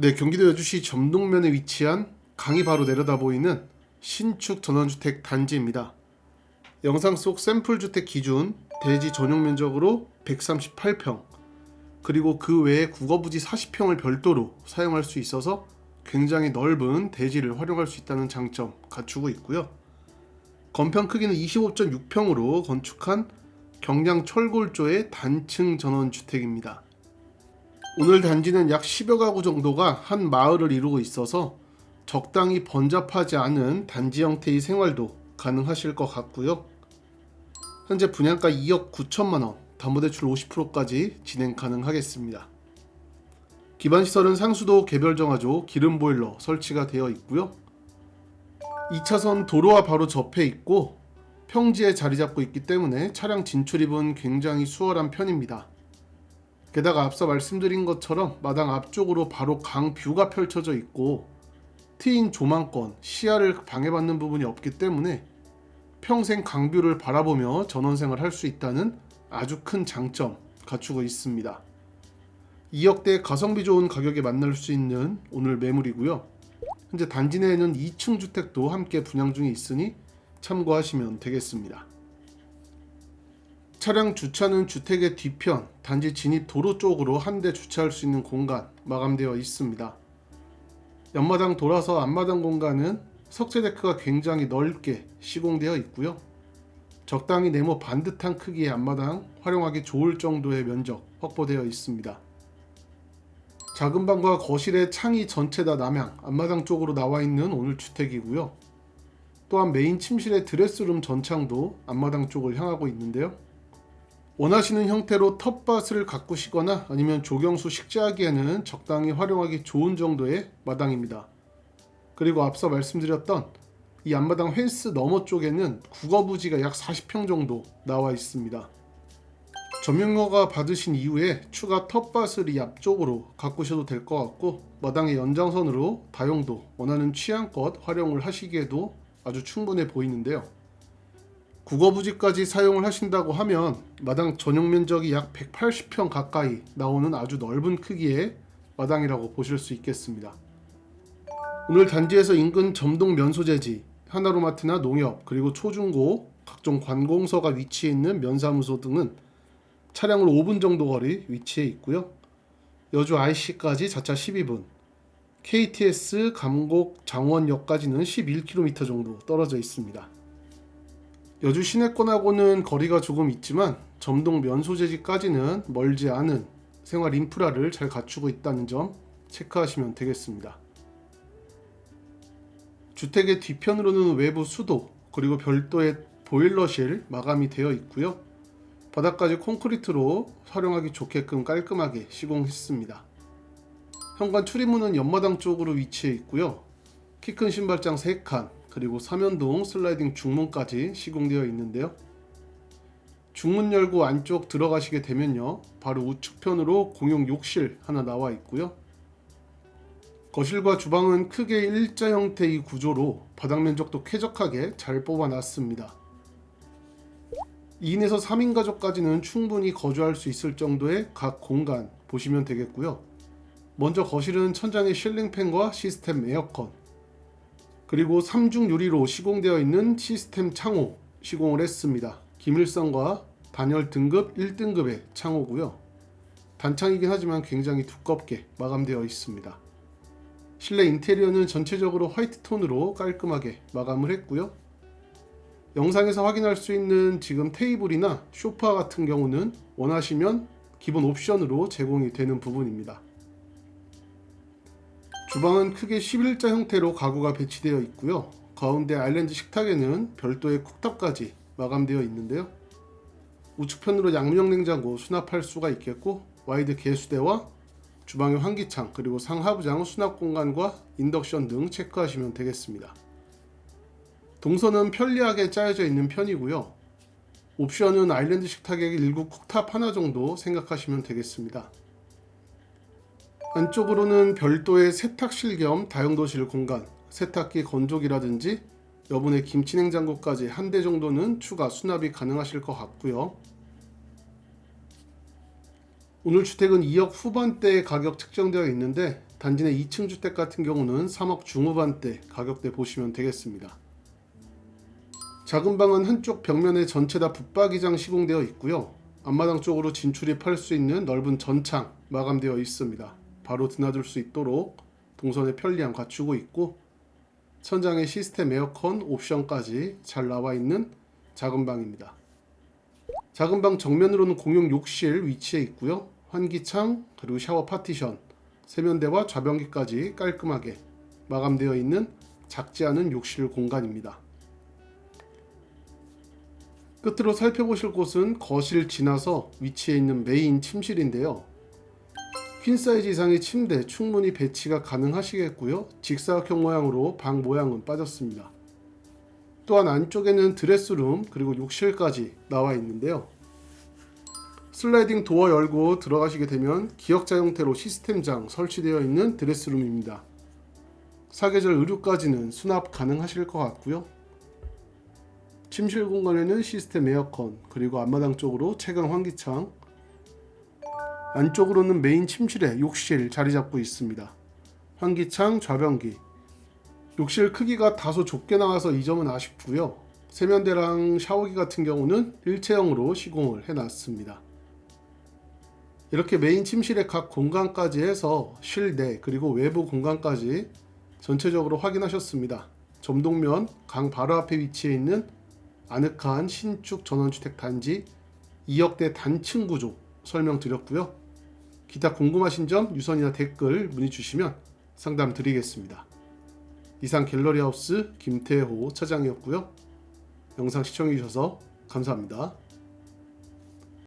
네, 경기도 여주시 점동면에 위치한 강이 바로 내려다 보이는 신축 전원주택 단지입니다. 영상 속 샘플 주택 기준 대지 전용 면적으로 138평 그리고 그 외에 국어부지 40평을 별도로 사용할 수 있어서 굉장히 넓은 대지를 활용할 수 있다는 장점 갖추고 있고요. 건평 크기는 25.6평으로 건축한 경량 철골조의 단층 전원 주택입니다. 오늘 단지는 약 10여 가구 정도가 한 마을을 이루고 있어서 적당히 번잡하지 않은 단지 형태의 생활도 가능하실 것 같고요. 현재 분양가 2억 9천만 원, 담보대출 50%까지 진행 가능하겠습니다. 기반 시설은 상수도 개별 정화조, 기름 보일러 설치가 되어 있고요. 2차선 도로와 바로 접해 있고 평지에 자리 잡고 있기 때문에 차량 진출입은 굉장히 수월한 편입니다. 게다가 앞서 말씀드린 것처럼 마당 앞쪽으로 바로 강 뷰가 펼쳐져 있고 트인 조망권, 시야를 방해받는 부분이 없기 때문에 평생 강뷰를 바라보며 전원생활 할 수 있다는 아주 큰 장점 갖추고 있습니다. 2억대 가성비 좋은 가격에 만날 수 있는 오늘 매물이고요. 현재 단지 내에는 2층 주택도 함께 분양 중에 있으니 참고하시면 되겠습니다. 차량 주차는 주택의 뒤편 단지 진입 도로 쪽으로 한 대 주차할 수 있는 공간 마감되어 있습니다. 옆마당 돌아서 앞마당 공간은 석쇠 데크가 굉장히 넓게 시공되어 있고요. 적당히 네모 반듯한 크기의 앞마당 활용하기 좋을 정도의 면적 확보되어 있습니다. 작은 방과 거실의 창이 전체 다 남향 앞마당 쪽으로 나와 있는 오늘 주택이고요. 또한 메인 침실의 드레스룸 전창도 앞마당 쪽을 향하고 있는데요. 원하시는 형태로 텃밭을 가꾸시거나 아니면 조경수 식재하기에는 적당히 활용하기 좋은 정도의 마당입니다. 그리고 앞서 말씀드렸던 이 앞마당 펜스 너머 쪽에는 국어부지가 약 40평 정도 나와 있습니다. 점용허가 받으신 이후에 추가 텃밭을 이 앞쪽으로 가꾸셔도 될 것 같고 마당의 연장선으로 다용도 원하는 취향껏 활용을 하시기에도 아주 충분해 보이는데요. 국어부지까지 사용을 하신다고 하면 마당 전용 면적이 약 180평 가까이 나오는 아주 넓은 크기의 마당이라고 보실 수 있겠습니다. 오늘 단지에서 인근 점동 면소재지, 하나로마트나 농협, 그리고 초중고, 각종 관공서가 위치해 있는 면사무소 등은 차량으로 5분 정도 거리 위치해 있고요. 여주 IC까지 자차 12분, KTS 감곡 장원역까지는 11km 정도 떨어져 있습니다. 여주 시내권하고는 거리가 조금 있지만 점동 면소재지까지는 멀지 않은 생활 인프라를 잘 갖추고 있다는 점 체크하시면 되겠습니다. 주택의 뒤편으로는 외부 수도 그리고 별도의 보일러실 마감이 되어 있고요. 바닥까지 콘크리트로 활용하기 좋게끔 깔끔하게 시공했습니다. 현관 출입문은 옆마당 쪽으로 위치해 있고요. 키 큰 신발장 3칸, 그리고 삼연동 슬라이딩 중문까지 시공되어 있는데요. 중문 열고 안쪽 들어가시게 되면요. 바로 우측편으로 공용 욕실 하나 나와 있고요. 거실과 주방은 크게 일자 형태의 구조로 바닥 면적도 쾌적하게 잘 뽑아놨습니다. 2인에서 3인 가족까지는 충분히 거주할 수 있을 정도의 각 공간 보시면 되겠고요. 먼저 거실은 천장에 실링팬과 시스템 에어컨, 그리고 3중 유리로 시공되어 있는 시스템 창호 시공을 했습니다. 기밀성과 단열 등급 1등급의 창호고요. 단창이긴 하지만 굉장히 두껍게 마감되어 있습니다. 실내 인테리어는 전체적으로 화이트 톤으로 깔끔하게 마감을 했고요. 영상에서 확인할 수 있는 지금 테이블이나 소파 같은 경우는 원하시면 기본 옵션으로 제공이 되는 부분입니다. 주방은 크게 11자 형태로 가구가 배치되어 있고요. 가운데 아일랜드 식탁에는 별도의 쿡탑까지 마감되어 있는데요. 우측편으로 양문형 냉장고 수납할 수가 있겠고 와이드 개수대와 주방의 환기창 그리고 상하부장 수납 공간과 인덕션 등 체크하시면 되겠습니다. 동선은 편리하게 짜여져 있는 편이고요. 옵션은 아일랜드 식탁에 일구 쿡탑 하나 정도 생각하시면 되겠습니다. 안쪽으로는 별도의 세탁실 겸 다용도실 공간, 세탁기 건조기라든지 여분의 김치냉장고까지 한 대 정도는 추가 수납이 가능하실 것 같고요. 오늘 주택은 2억 후반대의 가격 책정되어 있는데 단지 내 2층 주택 같은 경우는 3억 중후반대 가격대 보시면 되겠습니다. 작은 방은 한쪽 벽면에 전체 다 붙박이장 시공되어 있고요. 앞마당 쪽으로 진출입할 수 있는 넓은 전창 마감되어 있습니다. 바로 드나들 수 있도록 동선의 편리함 갖추고 있고 천장에 시스템 에어컨 옵션까지 잘 나와 있는 작은 방입니다. 작은 방 정면으로는 공용 욕실 위치해 있고요. 환기창 그리고 샤워 파티션 세면대와 좌변기까지 깔끔하게 마감되어 있는 작지 않은 욕실 공간입니다. 끝으로 살펴보실 곳은 거실 지나서 위치해 있는 메인 침실인데요. 퀸 사이즈 이상의 침대 충분히 배치가 가능하시겠고요. 직사각형 모양으로 방 모양은 빠졌습니다. 또한 안쪽에는 드레스룸 그리고 욕실까지 나와 있는데요. 슬라이딩 도어 열고 들어가시게 되면 기역자 형태로 시스템장 설치되어 있는 드레스룸입니다. 사계절 의류까지는 수납 가능하실 것 같고요. 침실 공간에는 시스템 에어컨 그리고 앞마당 쪽으로 채광 환기창 안쪽으로는 메인 침실에 욕실 자리 잡고 있습니다. 환기창 좌변기 욕실 크기가 다소 좁게 나와서 이 점은 아쉽고요. 세면대랑 샤워기 같은 경우는 일체형으로 시공을 해놨습니다. 이렇게 메인 침실의 각 공간까지 해서 실내 그리고 외부 공간까지 전체적으로 확인하셨습니다. 점동면 강 바로 앞에 위치해 있는 아늑한 신축 전원주택 단지 2억대 단층 구조 설명드렸고요. 기타 궁금하신 점 유선이나 댓글 문의 주시면 상담 드리겠습니다. 이상 갤러리 하우스 김태호 차장이었고요. 영상 시청해 주셔서 감사합니다.